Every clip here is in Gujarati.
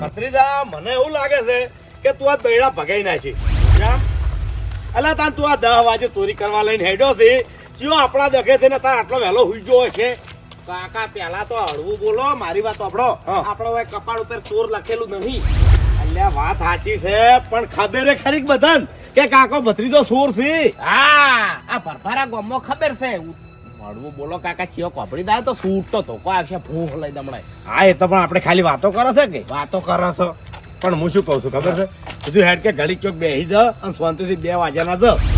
ભત્રીજા મને એવું લાગે છે કે તું આ બૈડા ભગાઈ નાખી. અલા તાન તું આ દહ વાજે ચોરી કરવા લઈને હેડ્યો છે. ચિયો આપણા દખે છે ને તાર આટલો વહેલો હુઈ ગયો છે કાકા પેલા તો હળવું બોલો. મારી વાત આપણો આપણો કપાળ ઉપર ચોર લખેલું નહીં. અલ્યા વાત સાચી છે પણ ખબર ખરી બધાને? કે કાકો ભત્રીજો ચોર છે? હા આ ભરભરા ગોમો ખબર છે. હળવું બોલો કાકા, ચિયો કોપડી દાય તો સૂટ તો. કો આવશે? ભૂખ લઈ દમણાય હા, એ તો પણ આપણે ખાલી વાતો કરો છે કે? વાતો કરો છો. પણ હું શું કહું છું, ખબર છે? બધું હેડ કે ઘડી ચોક બેસી જ અને શાંતિથી બે વાગ્યાના જ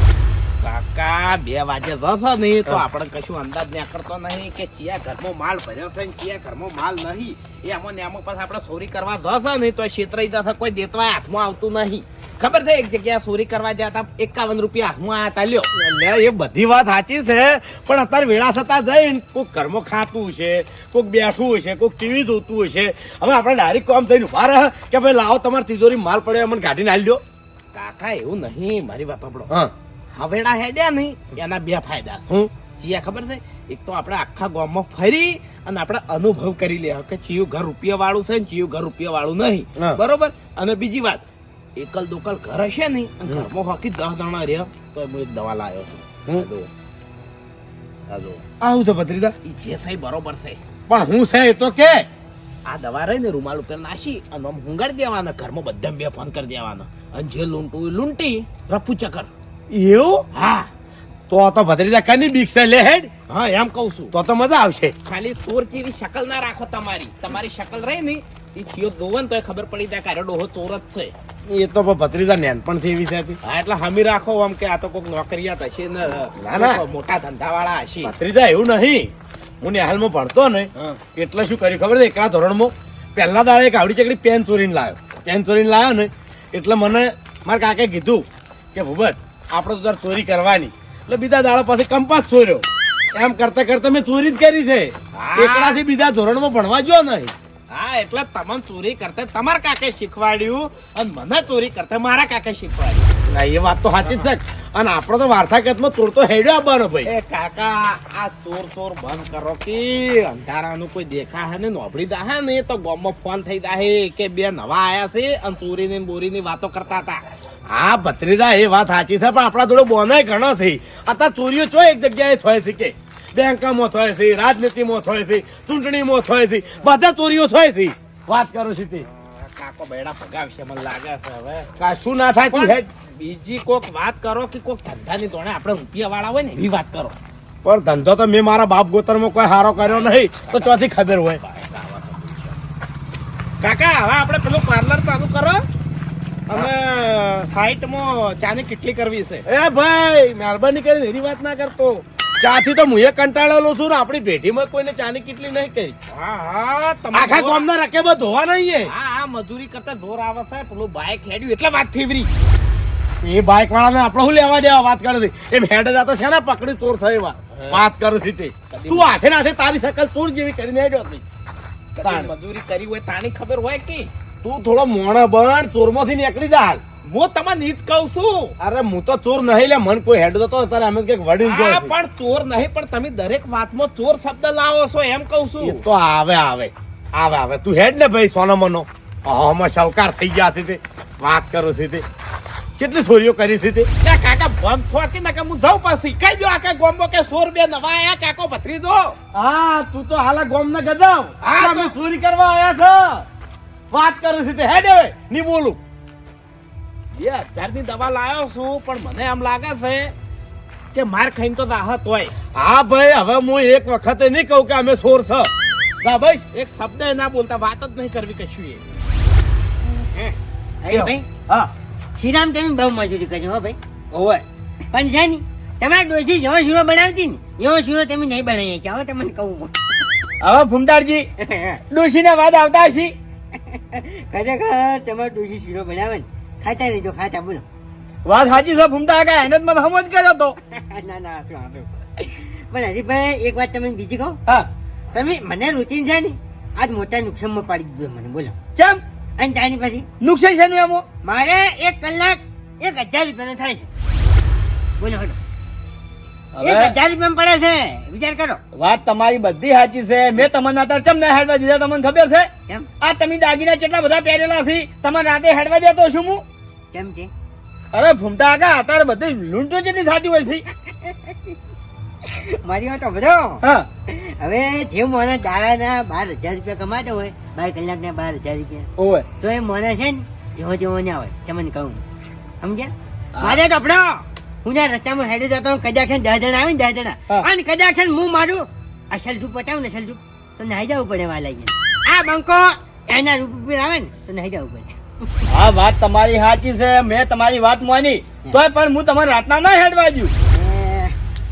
કાકા બે વાગે જશે નહીં તો આપણે કશું અંદાજ ના કરતો નહીં કે ચિયા ઘરમાં માલ ભર્યો છે ને ચિયા ઘરમાં માલ નહીં. એ આમાં ને આમાં પાછા આપણે ચોરી કરવા જશે નહીં તો છેતરાઈ જશે કોઈ દેતવાય હાથમાં આવતું નહીં. ખબર છે એક જગ્યાએ ચોરી કરવા ગયા હતા એકાવન રૂપિયા હાથમાં હતા લ્યો. એટલે એ બધી વાત સાચી છે પણ અત્યારે વેળા થતા જઈને કોઈક ઘરમાં ખાતું છે કોઈક બેઠું હશે કોઈક ટીવી જોતું હશે. હવે આપણે ડાયરેક્ટ કોમ થઈને ઊભા રહે કે ભાઈ લાવો તમારી તિજોરી માલ પડ્યો મને કાઢીને આલી લ્યો કાકા એવું નહીં મારી વાત આપણો હા. હવેડા હેડ્યા નહીં એના બે ફાયદા શું ચિયા ખબર છે? એક તો આપણે આખા ગામમાં ફરી અને આપણે અનુભવ કરી લે. કે ચિયું ઘર રૂપિયા વાળું છે ને ચિયું ઘર રૂપિયા વાળું નહીં બરોબર? અને બીજી વાત એકલ દોકલ ઘર હશે નહીં ઘરમાં હોકી દસ જણા રહ્યા તો હું એક દવા લાવ્યો છું. આવું છે ભદ્રીદા ઈ છે સાહેબ બરોબર છે. પણ હું છે એ તો કે? આ દવા રહી ને રૂમાલ ઉપર નાખી અને આમ હુંગાડી દેવાના ઘરમાં બધા બે ફોન કરી દેવાના. અને જે લૂંટું એ લૂંટી રફુ ચક્કર એવું? હા. તો તો ભત્રીજા કની બીક છે? લે હેડ. હા એમ કહું છું. તો તો મજા આવશે. ખાલી ચોર જેવી શકલ ના રાખો તમારી. તમારી શકલ રહી ને એ થયો દોવન તો ખબર પડી જાય કે ડોહો ચોર જ છે. એ તો ભત્રીજા નેનપણથી એવી છે હા એટલે હમી રાખો આમ કે આ તો કોઈક નોકરિયાત હશે ને ના, ના. મોટા ધંધા વાળા હશે. ભત્રીજા એવું નહીં. હું હાલમાં ભણતો ને. એટલે શું કર્યું ખબર છે? એકલા ધોરણમાં પહેલા દાડે એક આવડી ચકડી પેન ચોરીને લાવ્યો. પેન ચોરીને લાવ્યો ને એટલે મને મારા કાકે કીધું કે ભૂપત આપણે તો તાર ચોરી કરવાની. એટલે બીજા દાડા પાસે કંપાસ ચોર્યો એમ કરતા કરતા મેં ચોરી જ કરી છે. હા. એકલાથી બીજા ધોરણમાં ભણવા ગયો નહીં. હા એટલે તમને ચોરી કરતા તમારા કાકે શીખવાડ્યું અને મને ચોરી કરતા મારા કાકે શીખવાડ્યું. ના એ વાત તો સાચી જ છે. અને આપણો તો વારસાગતમાં ચોર તો હેડ્યો આવવાનો ભાઈ. એ કાકા આ ચોર ચોર બંધ કરો કે અંધારાનું કોઈ દેખા હે ને નોબળી દાહે ને તો ગોમમાં ફોન થઈ દાહે કે બે નવા આયા છે અને ચોરીની ને બોરીની વાતો કરતા હતા. હા ભત્રીજા એ વાત સાચી છે પણ આપણા જોડે બોનાય ઘણો છે. અત્યારે ચોરીઓ ચો એક જગ્યાએ થાય છે કે? બેંકમાં થાય છે રાજનીતિમાં થાય છે ચૂંટણીમાં થાય છે બધા ચોરીઓ થાય છે. વાત કરું છું તે. કાકો બેડા ભગાવશે મને લાગે છે હવે. કા શું ના થાય તું હેડ. બીજી કોક વાત કરો કે કોક ધંધાની ધોણે આપણે રૂપિયા વાળા હોય ને એવી વાત કરો. પણ ધંધો તો મેં મારા બાપ ગોતરમાં કોઈ હારો કર્યો નહીં તો ચોથી ખબર હોય. કાકા હવે આપણે પેલું પાર્લર ચાલુ કરો. અને સાઈટમાં ચાની કેટલી કરવી છે? એ ભાઈ મહેરબાની કરીને એની વાત ના કરતો. ચાથી તો હું એ કંટાળેલો છું ને આપણી ભેટીમાં કોઈને ચાની કેટલી નહીં કરી. હા હા આખા ગામના રકેબો ધોવા નહીં. હા હા મજૂરી કરતા જોર આવે છે પેલું બાઇક હેડ્યું એટલે વાત ફેવરી. એ બાઇક વાળાને આપણે શું લેવા દેવા વાત કરે છે? એમ હેડ જાતો છે ને પકડી ચોર થઈ વાત વાત કરે છે તે. તું હાથે ને હાથે તારી સકલ ચોર જેવી કરીને હેડ્યો હતી મજૂરી કરી હોય તાની ખબર હોય કે? તું થોડો મોણા બન ચોરમાંથી નીકળી જા. હું તમને નીચ કહું છું. અરે હું તો ચોર નહીં લે મન કોઈ હેડ તો તારે અમે કંઈક વડી હા પણ ચોર નહીં પણ તમે દરેક વાતમાં ચોર શબ્દ લાવો છો એમ કહું છું. તો આવે આવે. આવે આવે. તું હેડ ને ભાઈ સોનો મનો આમાં સહકાર થઈ ગયા છે તે. વાત કરો છે તે. કેટલી ચોરીઓ કરી છે તે. કાકા બંધ થોકી ના કે હું જાઉં પાછી. કઈ દો આખા ગોમો કે સોર બે નવા આયા કાકો ભત્રીજો. હા તું તો હાલા ગોમ ના ગદાવ હા, અમે ચોરી કરવા આયા છો. વાત કરું છું તે હેડ હવે ની બોલું. બે હજાર દવા લાવ્યો છું પણ મને એમ લાગે છે કે માર ખાઈને તો રાહત હોય. હા ભાઈ હવે હું એક વખતે નહીં કહું કે અમે સોર છ. ના ભાઈ એક શબ્દ ના બોલતા વાત જ નહીં કરવી કશું એ. ભાઈ? હા. શ્રીરામ તમે બહુ મજૂરી કરી હો ભાઈ. ઓવે પણ છે ને તમારે ડોસી જેવો શીરો બનાવતી ને એવો શીરો તમે નહીં બનાવી હો તમને કહું હવે ભૂમતાડજી ડોશીને વાત આવતા હશી. ખરેખર તમારે ડોસી શીરો બનાવે ને ખાતા રહેજો ખાતા બોલો. વાત સાચી છે ભૂમતા કાકા એને જ મને સમજ કર્યો તો. ના ના પણ હરીભાઈ એક વાત તમે બીજી કહો? હા. તમે મને રૂટીન છે ને આજ મોટા નુકસાનમાં પાડી દીધો મને બોલો. ચમ અને ત્યાંની પછી? નુકસાન છે એમાં? મારે એક કલાક એક હજાર રૂપિયાનો થાય છે. બોલો હલો. એક હજાર રૂપિયા પડે છે. વિચાર કરો. વાત તમારી બધી સાચી છે. મેં તમને અત્યારે ચમ ના હેડવા દીધા તમને ખબર છે? આ તમે દાગીના કેટલા બધા પહેરેલા છે તમે રાતે હેડવા દેતો છું હું. કેમ છે અરે ફૂમતા આગા અત્યારે બધી લૂંટો જેટલી થતી હોય છે. મારી વાત બધો હવે જે મને દાડાના બાર હજાર રૂપિયા કમાતો હોય બાર કલાકના બાર હજાર રૂપિયા હોય તો એ મને છે ને જેવો જેવો ના હોય તમને કહું. સમજ્યા? મારે તો આપડો હું ના રસ્તામાં હેડે જતો કદાચ દસ જણા આવે ને દસ જણા. અને કદાચ છે ને હું મારું આ રૂપ પટાવું ને અસલ તો નાહી જવું પડે વાલા આ બંકો એના રૂપ આવે ને તો નાહી જવું પડે. હા વાત તમારી સાચી છે મેં તમારી વાત માની. તોય પણ હું તમારે રાતના ના હેડવા દઉં.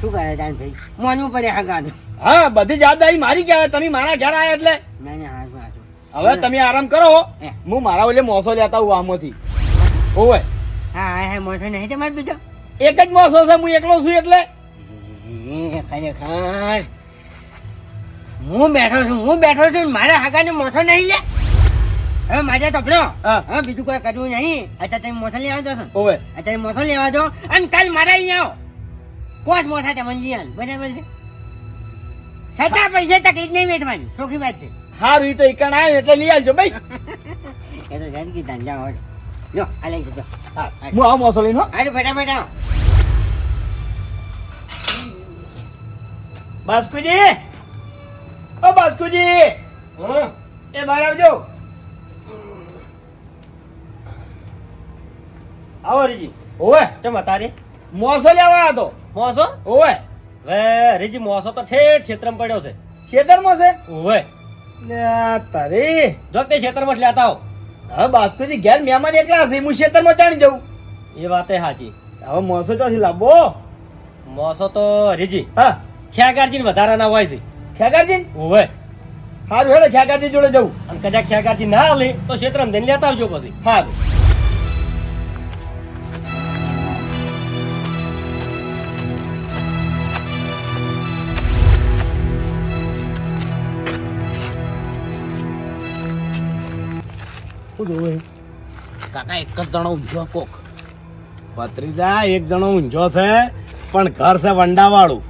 શું કરે જાન ભાઈ? માનવું પડે હગાનું. હા બધી જવાબદારી મારી કહેવાય તમે મારા ઘેર આવ્યા એટલે? હવે તમે આરામ કરો હે. મારા ઓલે મોસો લેતા હું આમાંથી. ઓવે હા હા મોસો નહીં તમારે બીજો? એક જ મોસો છે હું એકલો છું એટલે? ખરેખર. હું બેઠો છું હું બેઠો છું મારા હાકાને મોસો નહીં લે. હવે મારે તપડો હા. બીજું કોઈ કરવું નહીં. અત્યારે તમે મોસો લેવા દો ઓવે. અત્યારે મોસો લેવા દો અને કાલ મારા અહીં આવો. કોચ મોસા તમને લઈ આવો બરાબર છે? છતાં પૈસા તકલીફ નહીં વેઠવાની. ચોખ્ખી વાત છે. હારું એ તો એકણ આવે એટલે લઈ આવજો બસ. એ તો જાનકી ધંધા હોય. લો આ લઈ જજો હા, હું. આવું મોસો લઈને હો. અરે ફટાફટ આવો. બાસ્કુજી! ઓ બાસ્કુજી! એ બહાર આવજો. આવો રીજી. ઓવે ચમ અતારે? મોસો લેવા હતો. મોસો? ઓવે વે રીજી મોસો તો ઠેઠ ક્ષેત્રમાં પડ્યો છે. ક્ષેત્રમાં છે? ઓવે લે તારી. જો તે ક્ષેત્રમાં જ લેતા આવો. હવે બાસ્કુજી ઘેર મહેમાન એકલા હશે હું ખેતરમાં ચાણી જવું એ વાત સાચી હવે મોસો ચોથી લાવવો? મોસો તો હરીજી. હા. ખ્યાગારજી વધારાના હોય છે. ખ્યાગારજી હોય સારું હેડો ખ્યાગારજી જોડે જવું અને કદાચ ખ્યાગારજી ના લે તો ક્ષેત્રમાં જઈને લેતા આવજો પછી. હારું કાકા એક જ જણો ઊંઝો કોક. ભત્રીજા એક જણો ઊંઝો છે પણ ઘર છે વંડાવાળું.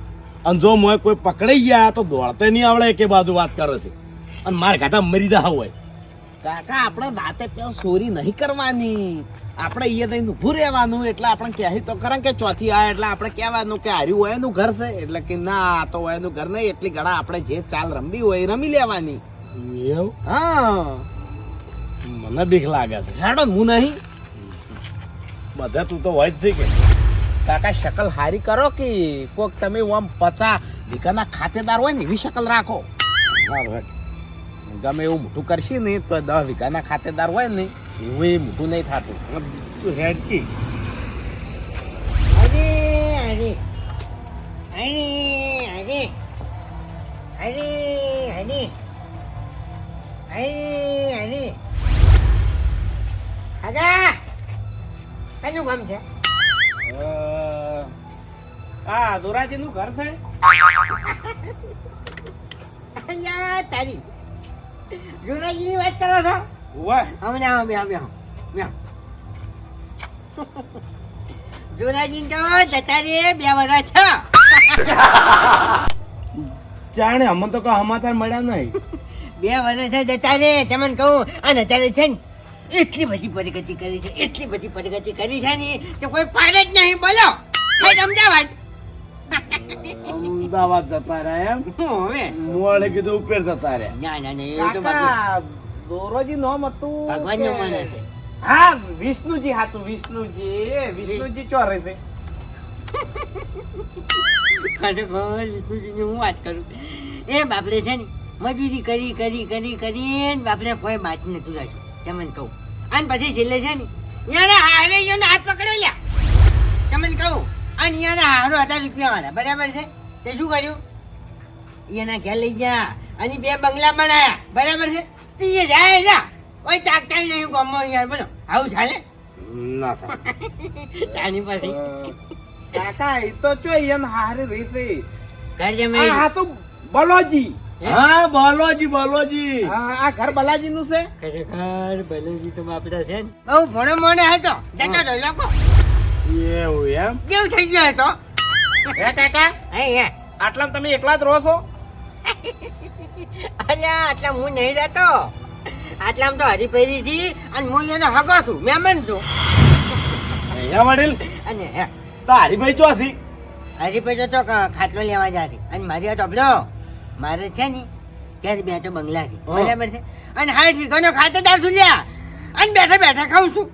અને જો મોય કોઈ પકડાઈ ગયા તો દોડતે નહીં આવડે કે બાજુ વાત કરે છે. અને માર ઘાટા મરી જા હોય. કાકા આપણે રાતે પેલા ચોરી નહીં કરવાની. આપણે એ થઈને ઊભું રહેવાનું એટલે આપણે કહી તો ખરા કે ચોથી આ એટલે આપણે કહેવાનું કે હાર્યું હોય એનું ઘર છે. એટલે કે ના આ તો હોય એનું ઘર નહીં. એટલી ઘણા આપણે જે ચાલ રમવી હોય રમી લેવાની. એવું? હા. મને બીક લાગે છે. હેડો હું નહીં. બધા તું તો હોય જ છે કે. કાકા શકલ હારી કરો કે કોક તમે આમ પચા દીકરાના ખાતેદાર હોય ને એવી શકલ રાખો. ગમે એવું મોટું કરશી નહીં તો દસ વીઘાના ખાતેદાર હોય ને એવું એ મોટું નહીં થતું. તું હેડ કી. અરે. અરે અરે. અરે અરે. અરે કનું કામ છે? આ દોરાજી નું ઘર છે? તારી. ની વાત કરો છો? હમણાં આવો બેહો બેહો બેહો જોરાજી તો જતા રે બે વર્ષ જાણે અમને તો કોઈ સમાચાર મળ્યા નહીં. બે વર્ષ જતા રે તમને કહું અને અત્યારે છે ને એટલી બધી પ્રગતિ કરી છે એટલી બધી પ્રગતિ કરી છે ને તો કોઈ પાર જ નહીં બોલો. અમદાવાદ અમદાવાદ જતા રહ્યા એમ? હવે? મોડે કીધું ઉપર જતા રહ્યા. ના ના ના એ તો દોરોજી નોમ હતું ભગવાનનું માને છે. હા વિષ્ણુજી હાતું વિષ્ણુજી. વિષ્ણુજી ચો રહે છે. ખરેખર વિષ્ણુજીની હું વાત કરું? એ બાપડે છે ને મજૂરી કરી કરી કરી કરી બાપડે કોઈ બાજ નથી રાખ્યું. તમને કહું. અને પછી છેલ્લે છે ને યાર હારે યાર હાથ પકડી લ્યા. તમને કહું અને યાર હારો હજાર રૂપિયા વાળા બરાબર છે? તે શું કર્યું? એના ઘેર લઈ ગયા અને બે બંગલા બનાયા બરાબર છે? તે જાય જા કોઈ તાકતા નહીં ગમો યાર બોલો. આવું ચાલે? ના સર તાની પાસે કાકા એ તો ચો એમ હારે રહી છે. આ તો બલોજી. હા? બોલોજી બોલોજી. હા આ ઘર બલાજી નું છે ખરેખર બલાજી તો બાપડા છે ને. બહુ ભણો મોને હતો જતો તો લોકો. એવું એમ? કેવું થઈ ગયો હતો હે કાકા? હે હે. આટલા તમે એકલા જ રહો છો? અલ્યા આટલા હું નહીં રહેતો. આટલા તો હરીફેરી થી અને હું એને હગો છું મેમન છું. અહીંયા વડીલ? અને હે. તો હરીભાઈ ચોસી હરીફેરી તો ખાટલો લેવા જાતી. અને મારી તો અબલો મારે છે ને ત્યારે બેઠો બંગલા છે. બરાબર છે? અને હાથ વીઘાનો ખાતેદાર છું લ્યા અને બેઠા બેઠા ખાઉં છું.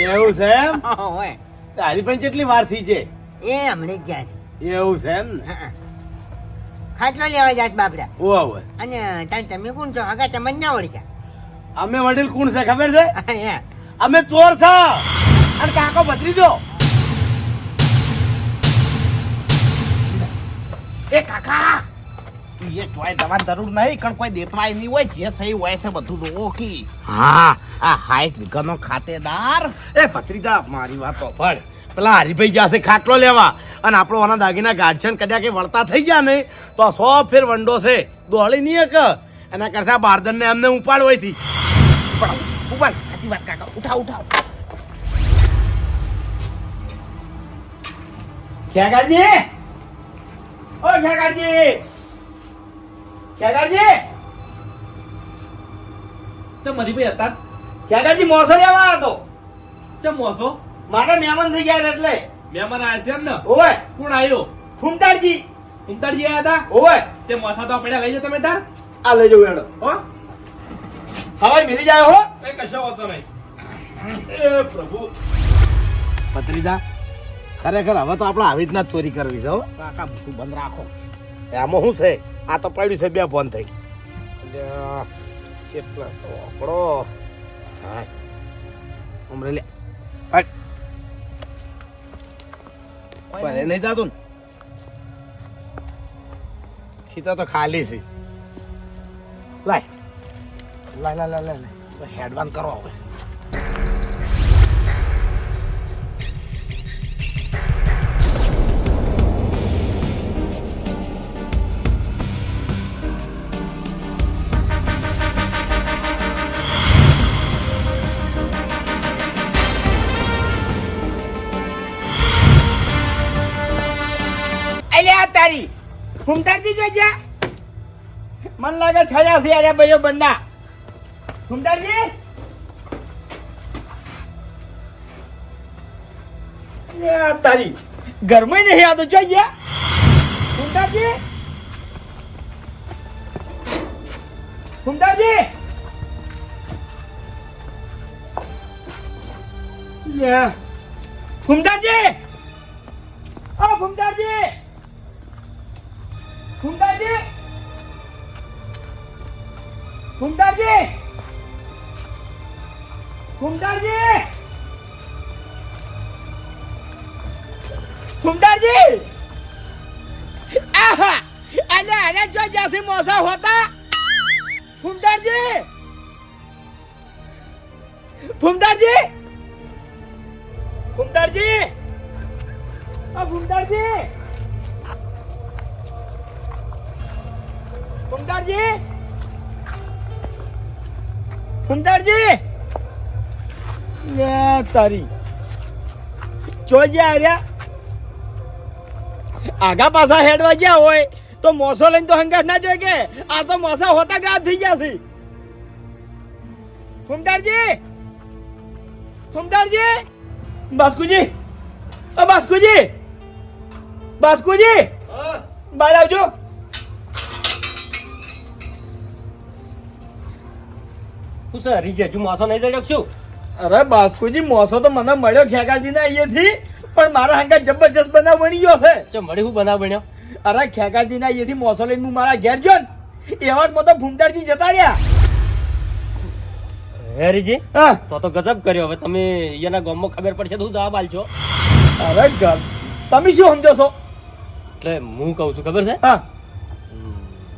એવું છે એમ? હોય. તો હરીભાઈ કેટલી વાર થઈ છે? એ હમણાં જ ગયા છે. એવું છે એમ ને? ખાટલો લેવા જાત બાપડા. ઓ ઓવે અને તાર તમે કોણ છો? હગા તમને ના ઓળખ્યા. અમે વડીલ કોણ છે ખબર છે? અમે ચોર છે. અને કાકો ભત્રીજો. એ કાકા! એ ચોય દવા જરૂર નહીં કારણ કોઈ દેતવાય નહીં હોય જે થઈ હોય છે બધું જોવો હા. આ હાઈટ વીઘાનો ખાતેદાર. એ ભત્રીજા મારી વાત તો ફળ પેલા હરીભાઈ જશે ખાટલો લેવા અને આપણો આના દાગીના ગાઢ કદાચ કે વળતા થઈ ગયા ને તો સો ફેર વંડો છે. દોડી નહીં એક. એના કરતા બારદન ને એમને ઉપાડ હોયથી. પણ ઉપાડ સાચી વાત કાકા ઉઠાવ ઉઠાવ. ખેગાજી ઓ ખેગાજી ખેગાજી ચમ મારી ભાઈ હતા? ખેગાજી મોસો લેવા હતો ચમ મોસો? મારા મહેમાન થઈ ગયા એટલે. મહેમાન આવ્યા છે એમ ને? ઓવે. કોણ આવ્યો આવ્યા હતા? તે મોસા તો પડ્યા લઈ જાઓ તમે તાર. આ લઈ હો? હવે મિલી જાય હો. કઈ કશો નહીં. એ પ્રભુ. ભત્રીજા ખરેખર હવે તો આપણે આવી રીતના ચોરી કરવી છે હો. કાકા બધું બંધ રાખો. એમાં શું છે? આ તો પડ્યું છે બે ફોન થઈ. કેટલા સોકડો હા. ઉમરે લે. હટ એ નહીં જાતું ખીતા તો ખાલી છે. લાય. લાય લાય લાય લાય હેડવાન કરો હવે. અલ્યા તારી ફૂમતારજી જોજ્યા મન લાગે થયા છે અરે ભાઈઓ બંદા ફૂમતારજી યા તારી. ઘરમાં નહીં આ તો જોઈ ફૂમતારજી ફૂમતારજી યા ફૂમતારજી ઓ ફૂમતારજી ફૂમતાજી ફૂમતાજી ફૂમતાજી ફૂમતાજી આહા! અલે અલે જો જાસી મોસા હોતા? ફૂમતાજી ફૂમતાજી ફૂમતાજી આ ફૂમતાજી ફૂમતાજી ફૂમતાજી લે તારી. જોજે આર્યા આગા પાછા હેડવા ગયા હોય તો મોસો લઈને તો હંગાસ ના જોઈ કે? આ તો મોસા હોતા ગાયબ થઈ ગયા છે. ફૂમતાજી ફૂમતાજી બાસ્કુજી! બાસ્કુજી! બાસ્કુજી! બહાર આવજો. શું છે રીજે હજુ મોસો નહીં જડ્યો છું. અરે બાસ્કુજી મોસો તો મને મળ્યો ખેગાજીના અહીંયાથી પણ મારા હંગા જબરજસ્ત બનાવ બની ગયો છે. ચમ વળી હું બનાવ બન્યો? અરે ખેગાજીના અહીંયાથી મોસો લઈને હું મારા ઘેર ગયો ને એવા જ તો ભૂમતાડજી જતા રહ્યા. હે રીજી હા. તો તો ગજબ કર્યો. હવે તમે એના ગામમાં ખબર પડશે તો હું જવાબ આલશો અરે તમે શું સમજો છો? એટલે હું કહું છું ખબર છે? હા.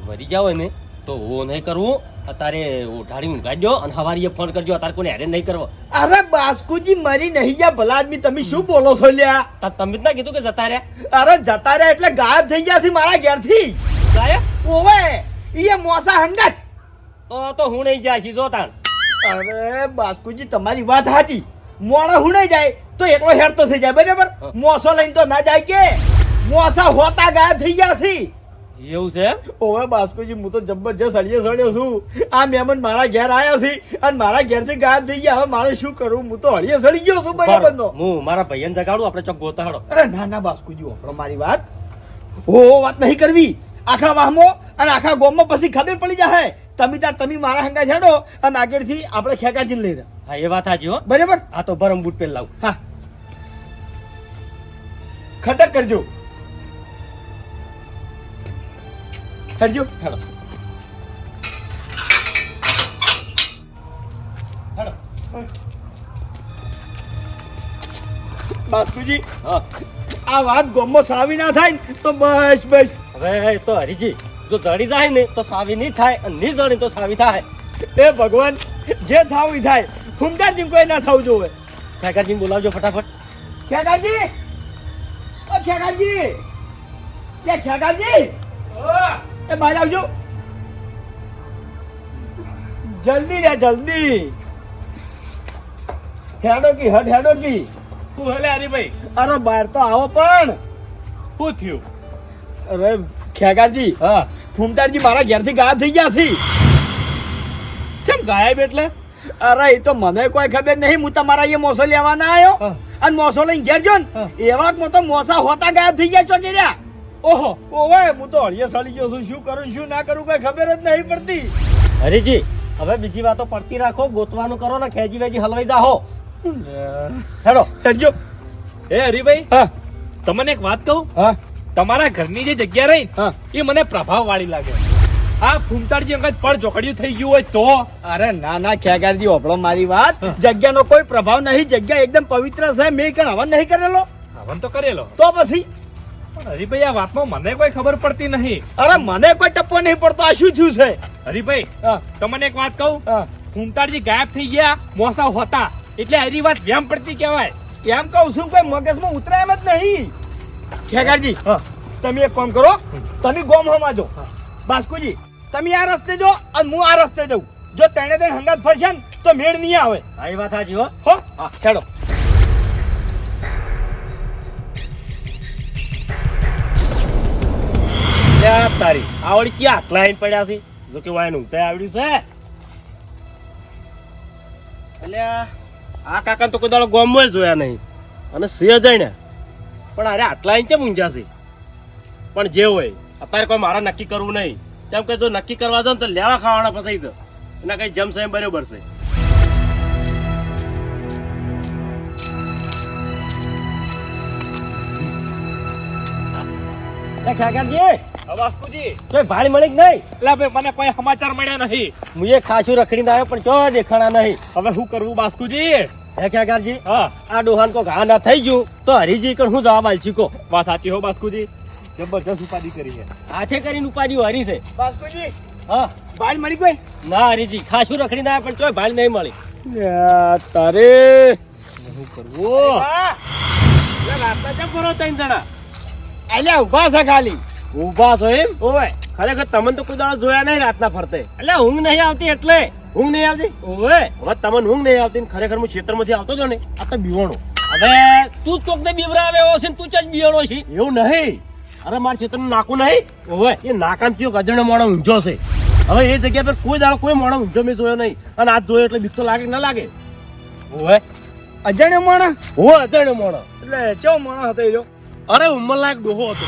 મરી જાવ ને તો હું નહીં કરવું અત્યારે ઉઠાડી ઊંઘાડજો અને હવારીએ ફોન કરજો. અત્યારે કોને હેરે નહીં કરવો. અરે બાસ્કુજી મરી નહીં ગયા ભલા આદમી. તમે શું બોલો છો લ્યા? તમે જ ના કીધું કે જતા રહ્યા? અરે જતા રહ્યા એટલે ગાયબ થઈ ગયા છે મારા ઘેરથી. ગાયબ? ઓવે ઈએ મોસા હંગત. તો તો હું નહીં જાય સીધો તાણ. અરે બાસ્કુજી તમારી વાત સાચી. મોડા હું નહીં જાય તો એકલો હેરતો થઈ જાય બરાબર? મોસો લઈને તો ના જાય કે? મોસા હોતા ગાયબ થઈ ગયા છે. એવું છે? ઓવે બાસ્કોજી હું તો જબરજસ્ત અડીએ સડ્યો છું. આ મહેમાન મારા ઘેર આવ્યા છે અને મારા ઘેરથી ગાયબ થઈ ગયા. હવે મારે શું કરવું? હું તો હળીએ સડી ગયો છું બરાબર નો હું મારા ભાઈને જગાડું આપણે ચોક ગોતાડો. અરે ના ના બાસ્કુજી વાપરો મારી વાત. હો વાત નહીં કરવી. આખા વાહમો અને આખા ગોમમાં પછી ખબર પડી જાય તમે ત્યાં તમે મારા હંગા છેડો અને આગળથી આપણે ખેંકાજી લઈ રહ્યા હા એ વાત હાજી હો. બરાબર? હા તો ભરમ બૂટ પહેરી લાવું. હા. ખટક કરજો. કરજો હેડો. બાસ્કુજી હા. આ વાત ગોમો સાવી ના થાય ને તો બસ બસ. હવે તો હરીજી જો જડી જાય ને તો સાવી નહીં થાય અને નહીં જડી તો સાવી થાય. એ ભગવાન જે થાવી થાય. ફૂમતાજી કોઈ ના થવું જોવે. કાકાજીને બોલાવજો ફટાફટ. ખેગાજી ઓ કે ખેગાજી એ બહાર આવજો. જલ્દી રે જલ્દી. હેડો કી હટ હેડો કી. હું હલે હરીભાઈ. અરે બહાર તો આવો પણ. શું થયું? અરે ખેગાજી હા. ફૂમતારજી મારા ઘેરથી ગાયબ થઈ ગયા છે. ચમ ગાયબ એટલે? અરે એ તો મને કોઈ ખબર નહીં હું તમારા અહીંયા મોસો લેવાના આવ્યો. અને મોસો લઈને ઘેર જો ને એવા તો મોસા હોતા ગાયબ થઈ ગયા ચોકી રહ્યા? ઓહો ઓવે હું તો હળીએ સળી ગયો છું. શું કરું શું ના કરું કઈ ખબર જ નહીં પડતી. હરીજી હવે બીજી વાતો પડતી રાખો ગોતવાનું કરો ને ખેજી વેજી હલવાઈ જાહો. હેડો. કરજો એ હરીભાઈ હા. તમને એક વાત કહું? હા. તમારા ઘરની જે જગ્યા રહી હા. એ મને પ્રભાવ વાળી લાગે. આ ફૂમતાડજી અંગત પડ ચોકડિયું થઈ ગયું હોય તો? અરે ના ના ખેગારજી ઓપડો મારી વાત. જગ્યાનો કોઈ પ્રભાવ નહીં. જગ્યા એકદમ પવિત્ર છે. મેં કણ હવન નહીં કરેલો? હવન તો કરેલો. તો પછી? હરીભાઈ આ વાતમાં મને કોઈ ખબર પડતી નહીં. અરે મને કોઈ ટપ્પો નહીં પડતો આ શું થયું છે? હરીભાઈ તમને એક વાત કહું? કુંતાળજી ગાયબ થઈ ગયા મોસા હોતા. એટલે હરી વાત વેમ પડતી કહેવાય. એમ કહું છું કોઈ મગજમાં ઉતરે એમ જ નહીં. ખેગારજી તમે એક કામ કરો તમે ગોમ હમાજો બાસ્કુજી તમે આ રસ્તે જો અને હું આ રસ્તે જઉં. જો તેણે તેને હંગાત ફરશે ને તો મેળ નહીં આવે. એ વાત સાચી હો. હો હા ચાલો તારી. આવડી ક્યાં લાઈન પડ્યા છે? જો કે વાયનું તે આવડ્યું છે. આ કાકા તો કોઈ દાડો ગોમમાં જોયા નહીં. અને સિંહ જઈને પણ અરે આટલા ઇંચે મૂંઝા છે? પણ જે હોય, અત્યારે કોઈ મારે નક્કી કરવું નહીં. કેમ કે જો નક્કી કરવા જાવ તો લેવા ખાવાના ફસાઈ તો એના કઈ જમશે એમ બરોબર છે. કાકાજી! વાસ્કુજી કોઈ ભાઈ મળી કે નહીં? એટલે ભાઈ મને કોઈ સમાચાર મળ્યા નહીં. હું એ ખાસું રખડીને આવ્યો પણ ચો દેખાણા નહીં. હવે શું કરવું બાસ્કુજી હે કાકાજી હા. આ ડોહાન કો ઘા ના થઈ ગયું તો હરીજી કણ હું જવાબ આલછી કો વાત સાચી હો બાસ્કુજી જબરજસ્ત ઉપાધિ કરી છે. હાથે કરીને ઉપાધિ હરી છે. બાસ્કુજી હા. ભાઈ મળી કોઈ? ના હરીજી ખાસું રખડીને આવ્યા પણ ચોય ભાઈ નહીં મળી. તારે. શું કરવું? રાતના કેમ ભરો ત્રણ જણા? અલ્યા ઊભા છે ખાલી. ઊભા છો એમ? ઓવે ખરેખર તમને તો કોઈ દાડો જોયા નહીં રાતના ફરતે. એટલે ઊંઘ નહીં આવતી એટલે? ઊંઘ નહીં આવતી? ઓય. હવે તમને ઊંઘ નહીં આવતી ને ખરેખર હું ક્ષેત્રમાંથી આવતો હતો ને આ તો બીવાણો. હવે તું જ કોકને બીવરાવે એવો છે તું જ બીવાણો છે. એવું નહીં. અરે મારા ક્ષેત્રનું નાકું નહીં. ઓવે એ નાકામ થયો ગજણો મોણો ઊંઝો છે. હવે એ જગ્યા પર કોઈ દાડો કોઈ મોણો ઊંઝો મેં જોયો નહીં. અને આ જોયો એટલે બીક તો લાગે ના લાગે? ઓય. અજાણ્યો માણસ હો અજાણ્યો મોણો. એટલે ચેવો માણો હતો એ જો? અરે ઉંમર લાયક ડોહો હતો.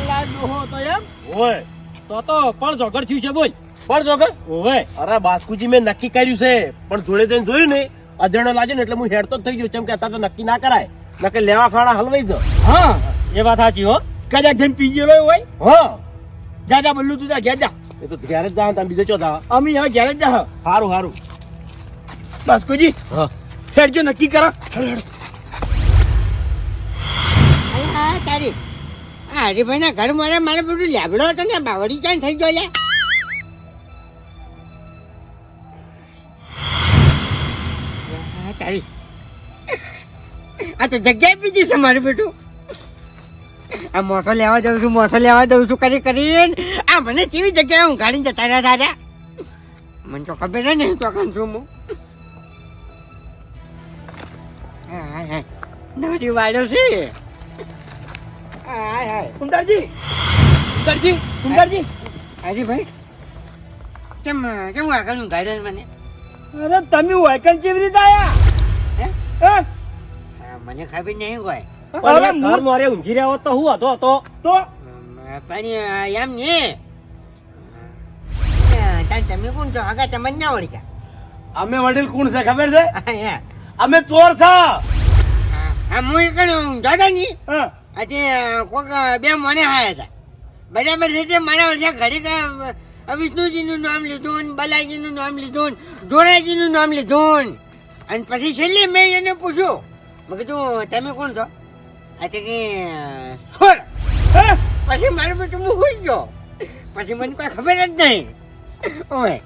ઉંમર ડોહો હતો એમ? ઓય તો તો પણ જોગર થયું છે બોલ. પણ જોગર? ઓવે. અરે બાસ્કુજી મેં નક્કી કર્યું છે પણ જોડે જઈને જોયું ને અજણો લાગ્યો ને એટલે હું હેડતો જ થઈ ગયો કેમ કે અત્યારે તો નક્કી ના કરાય. નકે લેવા ખાણા હલવાઈ દો હા એ વાત સાચી હો. કદાચ જઈને પી ગયેલો હોય. હા. જા જા બલ્લુ તું જા ઘેર જા. એ તો ઘેર જ જાવ તમે બીજો ચો જાવ અમે હવે ઘેર જ જા. સારું સારું બાસ્કુજી હા. હેડજો નક્કી કરો. તારી. હરીભાઈ ના ઘર મારે મારે બધું લેબડો હતો ને બાવડી ક્યાં થઈ ગયો લે? તારી. આ તો જગ્યાએ બીજી છે મારું બેટું આ મોસો લેવા દઉં છું, મોસો લેવા દઉં છું, કરી, કરીને. આ મને કેવી જગ્યાએ હું ગાડી જતા રહ્યા દાદા? મને તો ખબર ને તો કામ છું હા. નવરી વાળો છે. હાય હાય ફૂમતાજી કરજી ફૂમતાજી અરે ભાઈ કેમ મને અરે તમે વાયકલ કેવી રીતે આયા? હે? હે? મને ખબર નહીં કોઈ અરે એ ઘર ઊંઘી રહ્યો તો હું હતો હતો તો? પણ એમ ને અ, તમે કોણ છો? આગા તમને ના ઓળખ્યા અમે વડીલ કોણ છે ખબર છે. અમે ચોર છે. હા હું એક દાદા ની હા. આજે કોક બે મને આયા હતા. બરાબર છે તે મારા વર્ષે ઘડી કા વિષ્ણુજીનું નામ લીધું ને બલાજીનું નામ લીધું ને જોરાજીનું નામ લીધું અને પછી છેલ્લે મેં એને પૂછ્યું. મેં કીધું તમે કોણ છો? આ તે કે સોર હે? પછી મારું બેટું હું હોઈ ગયો. પછી મને કોઈ ખબર જ નહીં. ઓય.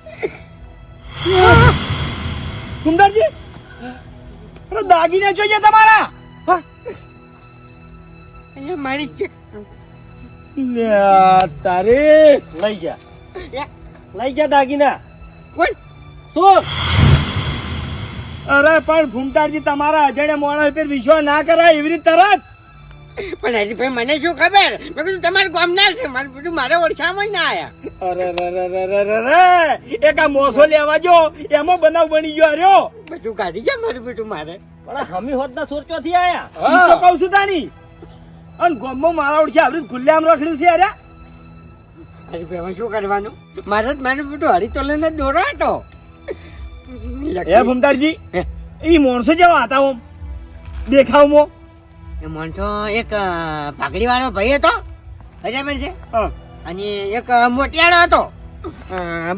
સુંદરજી દાગીના જોઈએ તમારા? અહીંયા મારી છે. તારે? લઈ ગયા લઈ ગયા દાગીના. કોણ? શું? અરે પણ ભૂમતારજી તમારા અજાણ્યા મોડા પર વિશ્વાસ ના કરાય એવી રીતે તરત? પણ હજી ભાઈ મને શું ખબર? મેં કીધું તમારે ગામ ના છે. મારું બધું મારે ઓળખામાં ના આયા. અરે રે રે રે એક આ મોસો લેવા જો એમાં બનાવ બની ગયો અર્યો બધું કાઢી જાય મારું બધું મારે. પણ હમી હોત ના સોર ક્યાંથી આયા હું તો કહું છું તાની અને ગોમમાં મારા ઓળખી આવડી ખુલ્લે આમ રખડ્યું છે અરે. અરે ભાઈ શું કરવાનું? મારે જ મારું બધું હરી તો લઈને જ દોરો હતો હે ભમતારજી હે. ઈ માણસો જેવા હતા ઓમ. દેખાવમાં એ માણસો એક પાઘડી વાળો ભાઈ હતો. બરાબર છે? હા. અને એક મોટિયાળો હતો.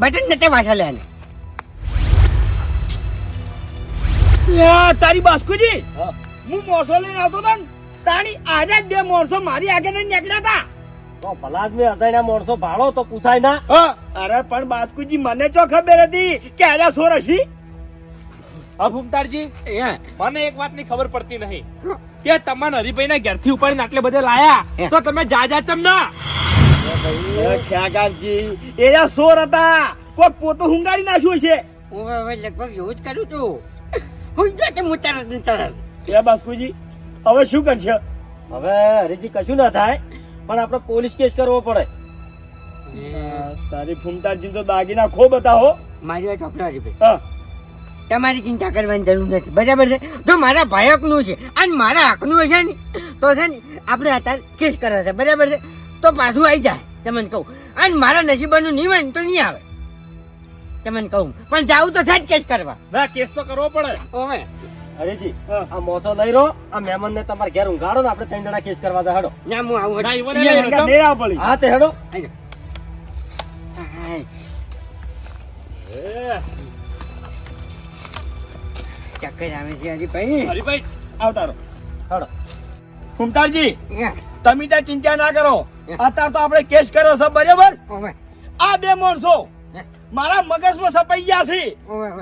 બટન નટે પાછા લે યા, તારી બાસ્કુજી હા. હું મોસો લઈને આવતો હતો ને? તારી આજે બે મોરસો મારી આગળ નીકળ્યા હતા. તો ભલા જ મેં અજાણ્યા માણસો ભાળો તો પૂછાય ના. અરે પણ બાસ્કુજી મને ચો ખબર હતી કે આજા સોર હશી? એ મને એક વાતની ખબર પડતી નહીં. કે તમારા હરિભાઈ ના ઘેરથી ઉપાડીને આટલે બધે લાયા તો તમે જા જા ચમ ના. એ ખ્યાગારજી એયા સોર હતા કોક પોતો હુંગાડી નાખ્યું છે હું હવે લગભગ એવું જ કરું છું. હું જ ને તરત એ બાસ્કુજી હવે શું કરશે? હવે હરીજી કશું ના થાય પણ આપણે પોલીસ કેસ કરવો પડે. તારી ફૂમતાજી તો દાગીના ખો બતાવો મારી વાત આપણા ભાઈ. હા. તમારી ચિંતા કરવાની જરૂર નથી. બરાબર છે? જો મારા ભાઈ હકનું છે અને મારા હકનું છે ને તો છે ને આપણે અત્યારે કેસ કરે છે. બરાબર છે? તો પાછું આવી જાય તમને કહું. અને મારા નસીબનું નહીં હોય ને તો નહીં આવે. તમને કહું. પણ જાવું તો છે જ કેસ કરવા. કેસ તો કરવો પડે. ઓવે. હરીજી. આ મોસો લઈ રહો આ મહેમાન ને તમારે ઘેર ઊંઘાડો ને આપણે ત્રણ જણા કેસ કરવા જા હેડો. ના હું આવું તે હેડો. ચક્કર આવે છે હજી ભાઈ આવતારો. હેડો. ફૂમતારજી તમે ત્યાં ચિંતા ના કરો. અત્યારે તો આપણે કેસ કર્યો છે બરાબર? આ બે માણસો. મારા મગજમાં સપાઈ ગયા છે.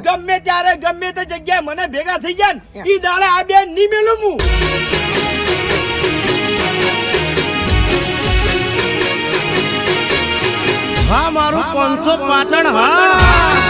ગમે ત્યારે ગમે તે જગ્યાએ મને ભેગા થઈ ગયા ને. ઈ દાડે આ બે ની મેલું હું હા મારું પાંચસો પાટણ હા